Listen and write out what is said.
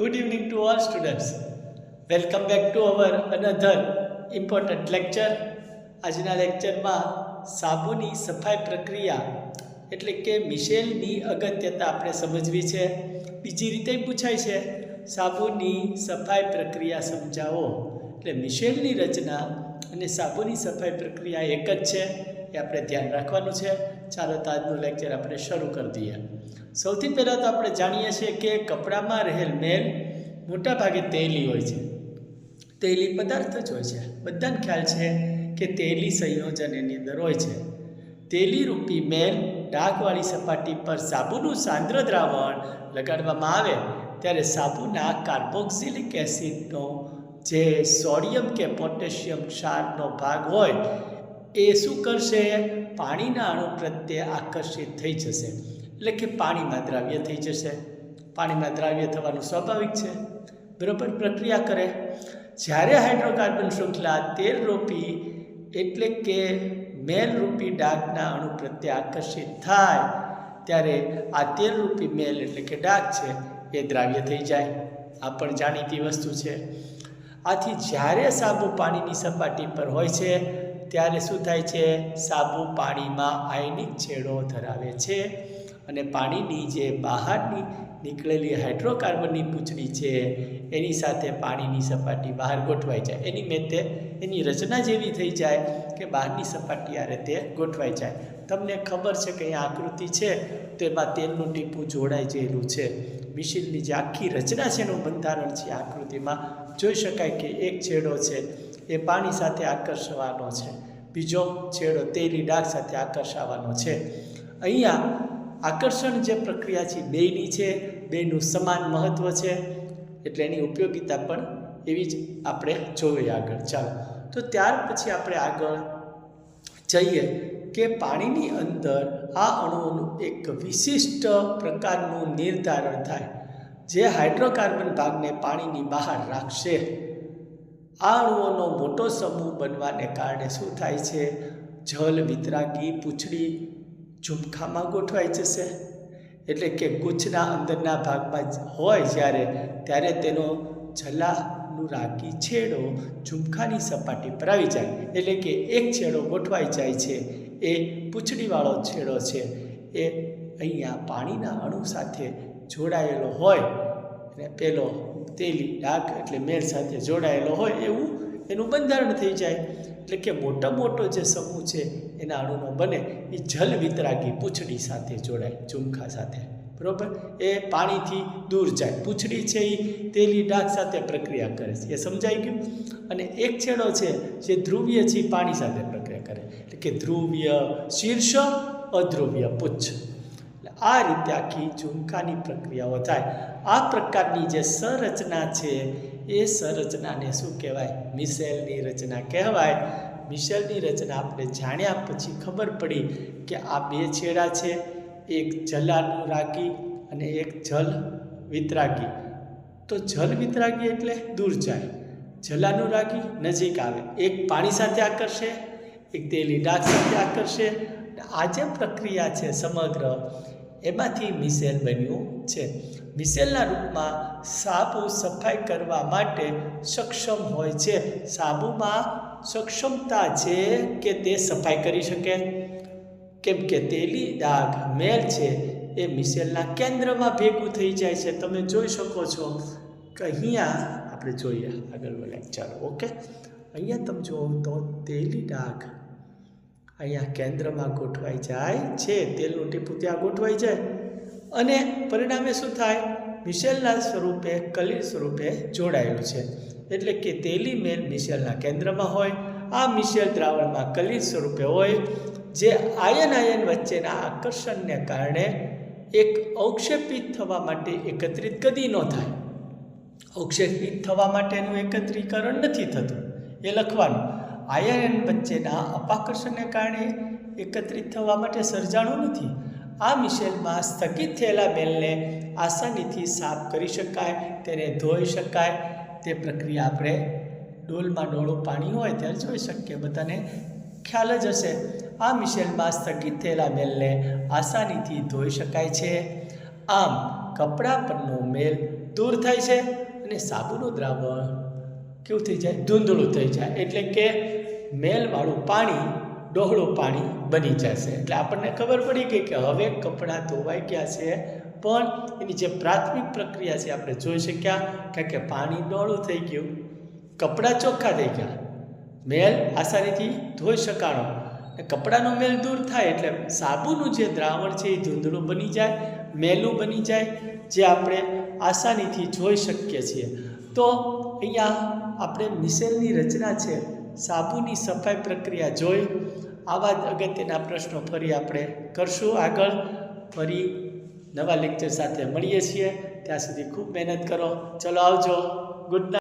Good evening to all students. Welcome back to our another important lecture. આજના લેક્ચરમાં સાબુની સફાઈ પ્રક્રિયા, એટલે કે મિશેલની અગત્યતા આપણે સમજવી છે બીજી રીતે પૂછાય છે, સાબુની સફાઈ પ્રક્રિયા સમજાવો એટલે મિશેલની રચના અને સાબુની સફાઈ પ્રક્રિયા એક જ છે એ આપણે ધ્યાન રાખવાનું છે. ચાલો તો આજનું લેક્ચર આપણે શરૂ કરી દઈએ. સૌથી પહેલાં તો આપણે જાણીએ છીએ કે કપડામાં રહેલ મેલ મોટાભાગે તેલી હોય છે. તેલી પદાર્થ જ હોય છે. બધાને ખ્યાલ છે કે તેલી સંયોજન એની અંદર હોય છે. તેલી રૂપી મેલ ડાઘવાળી સપાટી પર સાબુનું સાંદ્ર દ્રાવણ લગાડવામાં આવે ત્યારે સાબુના કાર્બોક્સિલિક એસિડનો જે સોડિયમ કે પોટેશિયમ ક્ષારનો ભાગ હોય એ શું કરશે? પાણીના અણુ પ્રત્યે આકર્ષિત થઈ જશે. એટલે કે પાણીમાં દ્રાવ્ય થઈ જશે. પાણીમાં દ્રાવ્ય થવાનું સ્વાભાવિક છે. બરાબર? પ્રક્રિયા કરે. જ્યારે હાઇડ્રોકાર્બન શૃંખલા તેલરૂપી એટલે કે મેલરૂપી ડાકના અણુ પ્રત્યે આકર્ષિત થાય, ત્યારે આ તેલરૂપી મેલ એટલે કે ડાઘ છે, એ દ્રાવ્ય થઈ જાય. આ પણ જાણીતી વસ્તુ છે. આથી જ્યારે સાબુ પાણીની સપાટી પર હોય છે ત્યારે શું થાય છે? સાબુ પાણીમાં આયનિક છેડો ધરાવે છે અને પાણીની જે બહારની નીકળેલી હાઇડ્રોકાર્બનની પૂંછડી છે, એની સાથે પાણીની સપાટી બહાર ગોઠવાઈ જાય. એની મેં એની રચના જેવી થઈ જાય કે બહારની સપાટી આ રીતે ગોઠવાઈ જાય. તમને ખબર છે કે અહીંયા આકૃતિ છે, તો એમાં તેલનું ટીપું જોડાઈ જયેલું છે. મિશિલની જે આખી રચના છે એનું બંધારણ છે આકૃતિમાં. જોઈ શકાય કે એક છેડો છે એ પાણી સાથે આકર્ષવાનો છે. બીજો છેડો તેલી ડાઘ સાથે આકર્ષાવાનો છે. અહીંયા આકર્ષણ જે પ્રક્રિયા છે બેયની છે. બેયનું સમાન મહત્ત્વ છે. એટલે એની ઉપયોગિતા પણ એવી જ આપણે જોઈએ આગળ. ચાલો. તો ત્યાર પછી આપણે આગળ જઈએ કે પાણીની અંદર આ અણુઓનું એક વિશિષ્ટ પ્રકારનું નિર્ધારણ થાય. જે હાઇડ્રોકાર્બન ભાગને પાણીની બહાર રાખશે. આ અણુઓનો મોટો સમૂહ બનવાને કારણે શું થાય છે? જલ વિતરાગી પૂંછડી ઝુમખામાં ગોઠવાઈ જશે. એટલે કે ગુચ્છના અંદરના ભાગમાં હોય જ્યારે, ત્યારે તેનો જલાનું રાગી છેડો ઝુમખાની સપાટી પર આવી જાય. એટલે કે એક છેડો ગોઠવાઈ જાય છે. એ પૂંછડીવાળો છેડો છે. એ અહીંયા પાણીના અણુ સાથે જોડાયેલો હોય. અને પેલો તેલી ડાઘ એટલે મેળ સાથે જોડાયેલો હોય એવું એનું બંધારણ થઈ જાય. એટલે કે મોટો મોટો જે સમૂહ છે એના અણુનો બને એ જલ વિતરાગી પૂંછડી સાથે જોડાય, ઝુમખા સાથે. બરાબર? એ પાણીથી દૂર જાય. પૂંછડી છે એ તેલી ડાઘ સાથે પ્રક્રિયા કરે છે. એ સમજાઈ ગયું? અને એક છેડો છે જે ધ્રુવીય છે પાણી સાથે પ્રક્રિયા કરે. એટલે કે ધ્રુવીય શીર્ષ, અધ્રુવ્ય પુચ્છ આ રીતે આખી ઝુમકાની પ્રક્રિયાઓ થાય. આ પ્રકારની જે સંરચના છે, એ સંરચનાને શું કહેવાય? મિસેલની રચના કહેવાય. મિશેલની રચના આપણે જાણ્યા પછી ખબર પડી કે આ બે છેડા છે. એક જલાનું રાગી અને એક જલ વિતરાગી. તો જલ વિતરાગી એટલે દૂર જાય. જલાનું રાગી નજીક આવે. એક પાણી સાથે આકર્ષે, એક તેલી ડાક સાથે આકર્ષે. આ જે પ્રક્રિયા છે સમગ્ર એમાંથી મિસેલ બન્યું છે. મિસેલના રૂપમાં સાબુ સફાઈ કરવા માટે સક્ષમ હોય છે. સાબુમાં સક્ષમતા છે કે તે સફાઈ કરી શકે? કેમ કે તેલી ડાઘ મેલ છે એ મિસેલના કેન્દ્રમાં ભેગું થઈ જાય છે. તમે જોઈ શકો છો કે અહીંયા આપણે જોઈએ આગળ લેક્ચર ઓકે અહીંયા તમે જુઓ તો તેલી ડાઘ અહીંયા કેન્દ્રમાં ગોઠવાઈ જાય છે. તેલનું ટીપું ત્યાં ગોઠવાઈ જાય. અને પરિણામે શું થાય? મિશેલના સ્વરૂપે કલીલ સ્વરૂપે જોડાયેલું છે. એટલે કે તેલી મેલ મિશેલના કેન્દ્રમાં હોય. આ મિશેલ દ્રાવણમાં કલીલ સ્વરૂપે હોય, જે આયન આયન વચ્ચેના આકર્ષણને કારણે એક અવક્ષેપિત થવા માટે એકત્રિત કદી ન થાય. અવક્ષેપિત થવા માટેનું એકત્રીકરણ નથી થતું. એ લખવાનું. આયન વચ્ચેના અપાકર્ષણને કારણે એકત્રિત થવા માટે સર્જાણું નથી. આ મિશેલમાં સ્થગિત થયેલા બેલને આસાનીથી સાફ કરી શકાય, તેને ધોઈ શકાય. તે પ્રક્રિયા આપણે ડોલમાં ડોળું પાણી હોય ત્યારે જોઈ શકીએ. બધાને ખ્યાલ જ હશે. આ મિશેલમાં સ્થગિત થયેલા બેલને આસાનીથી ધોઈ શકાય છે. આમ, કપડાં પરનો મેલ દૂર થાય છે અને સાબુનું દ્રાવણ કેવું થઈ જાય? ધૂંધળું થઈ જાય. એટલે કે મેલવાળું પાણી ડોહળું પાણી બની જશે. એટલે આપણને ખબર પડી ગઈ કે હવે કપડાં ધોવાઈ ગયા છે. પણ એની જે પ્રાથમિક પ્રક્રિયા છે આપણે જોઈ શક્યા. કારણ કે પાણી ડોળું થઈ ગયું. કપડાં ચોખ્ખા થઈ ગયા. મેલ આસાનીથી ધોઈ શકાણો. કપડાનો મેલ દૂર થાય એટલે સાબુનું જે દ્રાવણ છે એ ધૂંધળું બની જાય, મેલું બની જાય, જે આપણે આસાનીથી જોઈ શકીએ છીએ. તો અહીંયા આપણે મિસેલની રચના છે. સાબુની સફાઈ પ્રક્રિયા જોઈ. આવા જ અગત્યના પ્રશ્નો ફરી આપણે કરશું આગળ. ફરી નવા લેક્ચર સાથે મળીએ છીએ. ત્યાં સુધી ખૂબ મહેનત કરો. ચલો આવજો. Good night